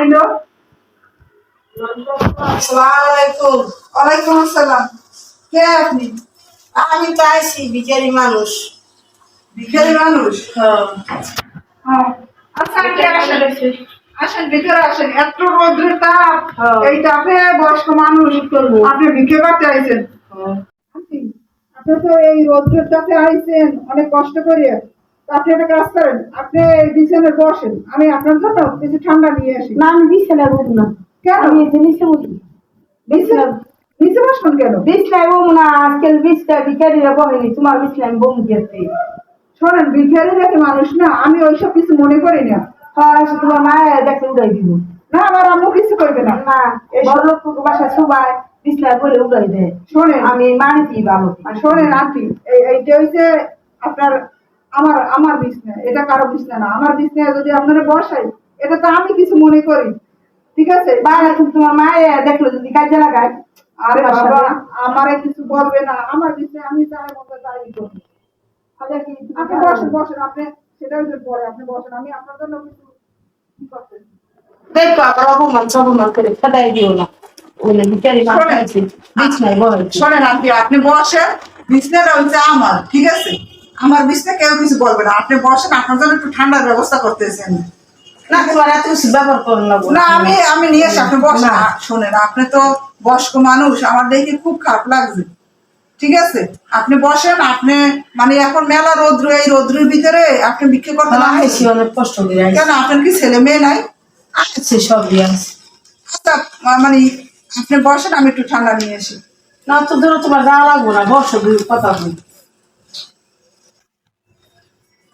আইলো ওয়ালাইকুম। আসসালাম। কে আপনি? আমি তো আইসি মানুষ। ভিখারি মানুষ? হ্যাঁ। হ্যাঁ। আচ্ছা আসেন। আসেন ভিতরে আসেন। এত রোদ্রের তাপ। হ্যাঁ। এই তাপে বয়স্ক মানুষ। আপনি ভিক্ষে করতে আইছেন। আপনি তো এই রোদ্রের তাপে আইছেন। অনেক কষ্ট করিয়ে তো আপনি একটা কাজ করেন আপনি বিছানায় বসেন আমি আপনার জন্য কিছু ঠান্ডা নিয়ে আসি। না আমি বিছানায় বসবো না। কেন? আমি এই নিচে বিছানা নিচে বসবেন কেন? বিছনায় বমু না আজকাল বিছনায় বমেনি তোমার বিছনায় বমু গেছি শোনেন নাকি মানুষ না? আমি ওইসব কিছু মনে করি না। হ্যাঁ তোমার মায়ের দেখলে উড়াই দিব। না আমার আম্মু কিছু করবে না। না বড় লোক বাসা সবাই বিছনায় বলে উড়াই দেয়। শোনেন। আমি মানিছি ভালো শোনেন এই এইটা হচ্ছে আপনার আমার আমার বিছনা এটা কারও বিছনা না। আমার বিছনা যদি আপনারা বসাই এটা তো আমি কিছু মনে করি। ঠিক আছে? বাইরে তোমার মায়ের দেখল যদি কাজে লাগায় আরে বাবা দিয়ে। আমারে কিছু বলবে না। আমার আমি চাই মতো তাই করব আপনি বসেন বসেন। আপনি সেটা পরে আপনি বসেন। আমি আপনার জন্য কিছু কি করতেছি দেখো আবার অপমান সপমান করে খেদাই দিও না। শোনেন। বিছনায় আপনি বসেন। বিছনাটা হচ্ছে আমার ঠিক আছে? আমার বিছনা কেউ কিছু বলবে না। আপনি বসেন আপনার জন্য একটু ঠান্ডার ব্যবস্থা করতেছেন। না না আমি আমি নিয়ে এসে আপনি বসেন। শোনেন আপনি তো বয়স্ক মানুষ আমার দেখে খুব খারাপ লাগছে। ঠিক আছে? আপনি বসেন আপনি মানে এখন মেলা রৌদ্র এই রৌদ্রের ভিতরে আপনি বিক্রি করতে আমি না অনেক কষ্ট কেন আপনার কি ছেলে মেয়ে নাই? আছে সবই আছে। আচ্ছা মানে আপনি বসেন আমি একটু ঠান্ডা নিয়ে আসি। না তো ধরো তোমার যাওয়া লাগবো না বসো কথা বলি।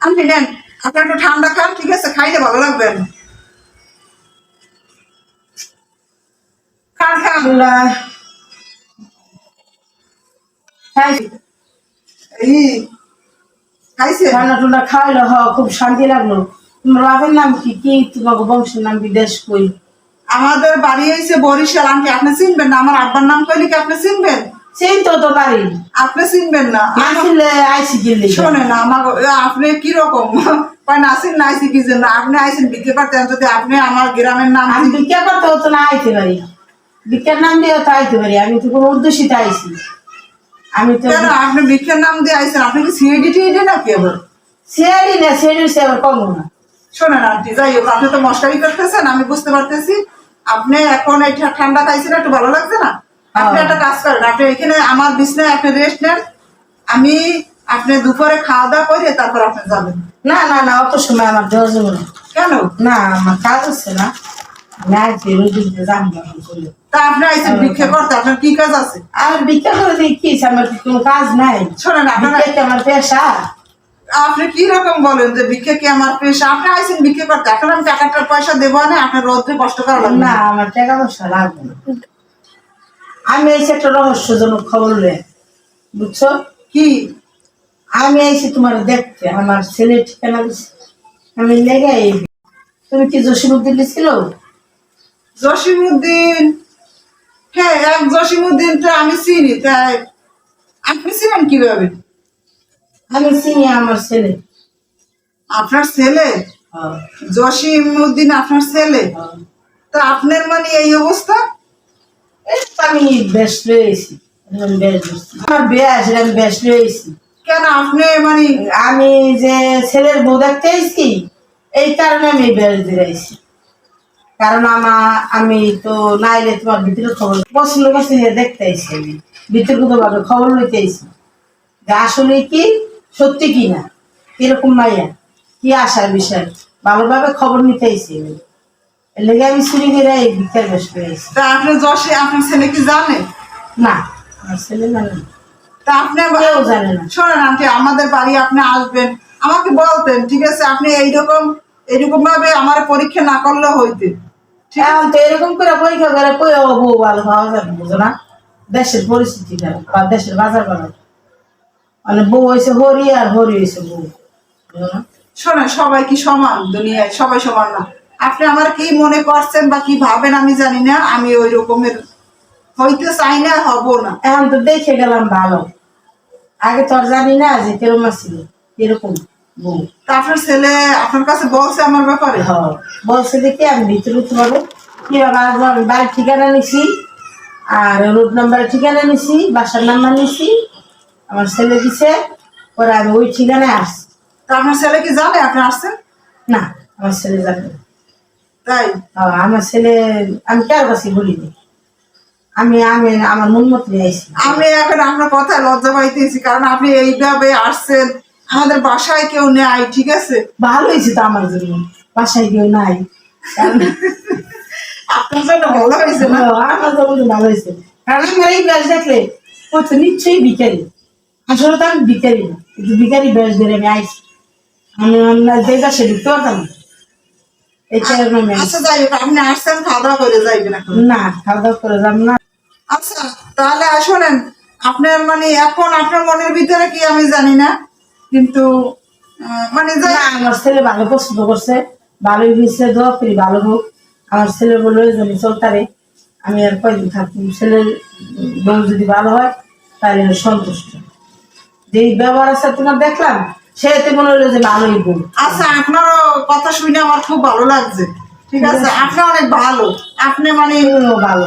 আপনি নেন। আপনি একটু ঠান্ডা খান ঠিক আছে? খাইলে ভালো লাগবে। খান খান। আল্লাহ। খাইছি খাইছে ঠান্ডা টুন্ডা খাইলো হ খুব শান্তি লাগল। তোমার বাপের নাম কি? কি তোমাকে বংশের নাম বিদেশ কই? আমাদের বাড়ি হয়েছে বরিশাল। আন্টি আপনি চিনবেন না? আমার আব্বার নাম কইলে কি আপনি চিনবেন? তো বাড়ি। আপনি চিনবেন না। আসলে আইসি গেলি। শোনেন আমার আপনি কি রকম? কয় নাসির নাইসি কি জন্য? আপনি আইসেন বিক্রি যদি আপনি আমার গ্রামের নাম আমি ভিক্ষা করতে হতো না আইতে পারি। নাম দিয়ে তো আইতে পারি। আমি তো কোনো উদ্দেশ্যিত আইসি। আমি তো কেন? আপনি নাম দিয়ে আইসেন। আপনি কি আবার? না সেরি সে আবার কম না শোনেন আন্টি যাই হোক আপনি তো মশকারি করতেছেন আমি বুঝতে পারতেছি। আপনি এখন এই ঠা- ঠান্ডা খাইছেন একটু ভালো লাগছে না? আপনি। একটা কাজ করেন আপনি এখানে আমার বিছনায় আপনি রেস্ট নেন আমি আপনি দুপুরে খাওয়া দাওয়া করে তারপর আপনি যাবেন। না না না অত সময় আমার দেওয়া যাবে না। কেন? না আমার কাজ আছে না। তা ভিক্ষা করতে আপনার কি কাজ আছে? আর ভিক্ষা করে দিয়ে কি হইছে? আমার কোনো কাজ নাই? শোনেন আপনারা আমার পেশা? আপনি কি রকম বলেন যে ভিক্ষা কি আমার পেশা? আপনি আইসেন ভিক্ষা করতে এখন আমি টাকাটার পয়সা দেবো না আপনার রোদ্রে কষ্ট করা না আমার টাকা পয়সা লাগবে না। আমি এসে একটা রহস্যজনক খবর লয়ে বুঝছ? কি? আমি এসে তোমার দেখতে আমার ছেলে ঠিকানা দিছে। আমি লেগে। তুমি কি জসিমুদ্দিন ছিল? জসিমুদ্দিন হ্যাঁ এক জসিমুদ্দিন তো আমি চিনি তাই। আপনি চিনেন কীভাবে? আমি চিনি আমার ছেলে। আপনার ছেলে? হ্যাঁ, জসিমুদ্দিন আপনার ছেলে? হ্যাঁ। তা আপনার মানে এই অবস্থা? আসলে আমি মানে যে ছেলের বউ দেখতে এই কারণে আমি দিয়েছি কারণ আমার আমি তো নাইলে তোমার ভিতরে খবর পছন্দ করছি দেখতে এসেছি আমি খবর লইতে এসেছি আসলে কি সত্যি কি না কীরকম মাইয়া কি আসার বিষয় ভালোভাবে খবর নিতে আমি লেগে আমি চুরি করে এই ভিক্ষার বেশ পেয়েছি। তা আপনি জসি আপনার ছেলে কি জানে? না আমার ছেলে জানে না। তা আপনি কেউ জানে না। শোনেন আন্টি আমাদের বাড়ি আপনি আসবেন। আমাকে বলতেন ঠিক আছে আপনি এইরকম এইরকম ভাবে আমার পরীক্ষা না করলে হইতে? এখন তো এরকম করে পরীক্ষা করে কই ও বউ ভালো পাওয়া যাবে বুঝো না? দেশের পরিস্থিতি খারাপ বা দেশের বাজার বাজার। মানে বউ হয়েছে হরি আর হরি হয়েছে বউ বুঝো না? শোনেন সবাই কি সমান দুনিয়ায়? সবাই সমান না। আপনি আমার কি মনে করছেন বা কি ভাবেন আমি জানি না আমি ওই রকমের হইতে চাই না হব না। এখন তো দেখে গেলাম ভালো। আগে তো জানি না যে কেরম ছিল এরকম আপনার ছেলে আপনার কাছে বলছে আমার ব্যাপারে? বলছে দেখি আমি ভিতরে উঠতে পারব। বাড়ির ঠিকানা নিছি আর রোড নাম্বারের ঠিকানা নিছি বাসার নাম্বার নিছি আমার ছেলে দিছে পরে আমি ওই ঠিকানায় আসছি। তা আপনার ছেলে কি জানে? আপনি আসছেন? না আমার ছেলে যাবে না। তাই আমার ছেলে আমি কার কাছে বলিনি। আমি আমি আমার মন মতো আইছি। আমি এখন আপনার কথায় লজ্জা পাইতেছি কারণ আপনি এইভাবে আসছেন আমাদের বাসায় কেউ নেয় ঠিক আছে? ভালো হয়েছে তো আমার জন্য বাসায় কেউ নাই। আপনার জন্য ভালো হয়েছে না? হ্যাঁ, আমার জন্য ভালো হয়েছে। কারণ আমার এই ব্যাস দেখলে ও তো নিশ্চয়ই বিকারি আসলে তো আমি বিকারি না কিন্তু বিকারি ব্যাস ধরে আমি আইছি। আমি আমরা যে গাছে ঢুকতে পারতাম না। আমি আচ্ছা যাই হোক আপনি আসছেন খাওয়া দাওয়া করে যাইবেন না খাওয়া দাওয়া করে যাব না। আচ্ছা তাহলে আপনার মানে এখন আপনার মনের ভিতরে কি আমি জানি না কিন্তু আহ, মানে আমার ছেলে ভালো পছন্দ করছে ভালোই দিচ্ছে দোয়া করি ভালো হোক। আমার ছেলে জানি চলতারে আমি আর কয়দিন থাকি ছেলের বউ যদি ভালো হয় তাহলে সন্তুষ্ট। যেই ব্যবহার আছে তোমার দেখলাম? সেতে মনে হলো যে ভালোই বউ। আচ্ছা আপনারও কথা শুনে আমার খুব ভালো লাগছে। ঠিক আছে আপনি অনেক ভালো। আপনি মানে ভালো।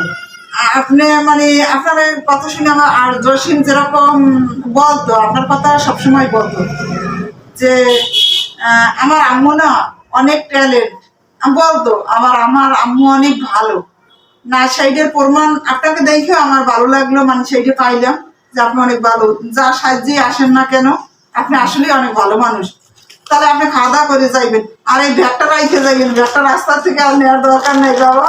আপনি মানে আপনার কথা শুনে আমার আর জসিম যেরকম বলতো আপনার কথা সবসময় বলতো যে আমার আম্মু না অনেক ট্যালেন্ট বলতো আবার আমার আম্মু অনেক ভালো। না সাইডের প্রমাণ আপনাকে দেখে আমার ভালো লাগল মানে সেইটা পাইলাম যে আপনি অনেক ভালো। যা সাহায্যে আসেন না কেন আপনি আসলেই অনেক ভালো মানুষ। তাহলে আপনি খাওয়া দাওয়া করে যাইবেন। আর এই ব্যাগটা রাইখে যাইবেন। ব্যাগটা রাস্তা থেকে আর নেওয়ার দরকার নেই বাবা।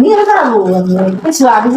নিয়ে আগে